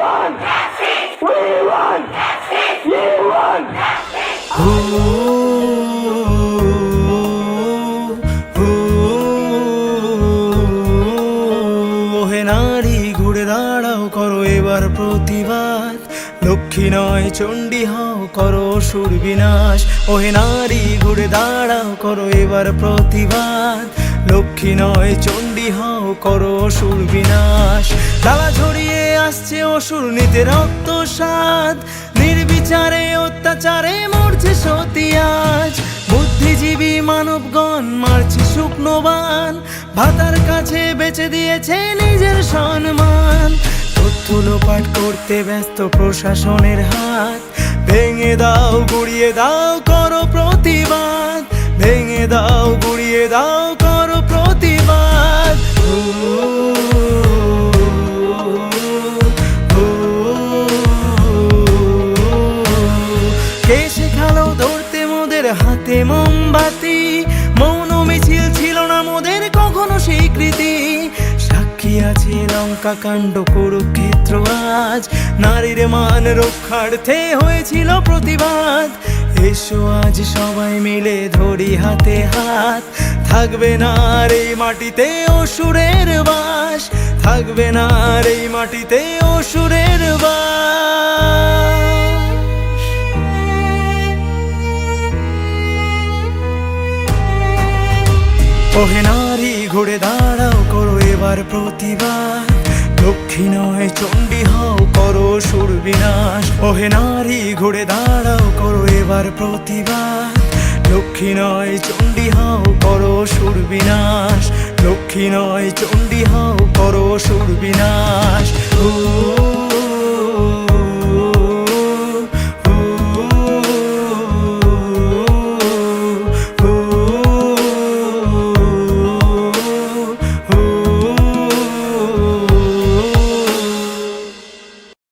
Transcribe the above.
want We want You want দাঁড়াও, করো প্রতিবাদ। লক্ষ্মী নয়, চণ্ডী হও, করো সুর বিনাশ। ওহে নারী, ঘুরে দাঁড়াও, করো এবার প্রতিবাদ। লক্ষ্মী নয়, চণ্ডী হও, করো সুর বিনাশ। ছড়িয়ে আসছে অসুর নিতে রক্ত স্বাদ নির্বিচারে অত্যাচারে মরছে সতী আজ বুদ্ধিজীবী মানবগণ মারছে শুকনোবান। ভাতার কাছে বেচে দিয়েছে নিজের সম্মান। তথ্য লোপাট করতে ব্যস্ত প্রশাসনের হাত। ভেঙে দাও, গুড়িয়ে দাও, করো কে শেখালো ধরতে মোদের হাতে মোমবাতি? মৌন মিছিল ছিল না মোদের কখনো স্বীকৃতি। সাক্ষী আছে লঙ্কা কাণ্ড কুরুক্ষেত্র আজ নারীর মান রক্ষার্থে হয়েছিল প্রতিবাদ। এসো আজ সবাই মিলে ধরি হাতে হাত। থাকবে না আর এই মাটিতে অসুরের বাস। থাকবে না আর এই মাটিতে অসুরের বাস। ওহে নারী, ঘুরে দাঁড়াও করো এবার প্রতিবাদ দক্ষিণ নয় চণ্ডী হও করো সুর বিনাশ। ওহে নারী, ঘুরে দাঁড়াও করো এবার প্রতিবাদ লক্ষ্মী নয় চণ্ডী হও করো সুর বিনাশ। লক্ষ্মী নয় চণ্ডী হও করো সুর বিনাশ।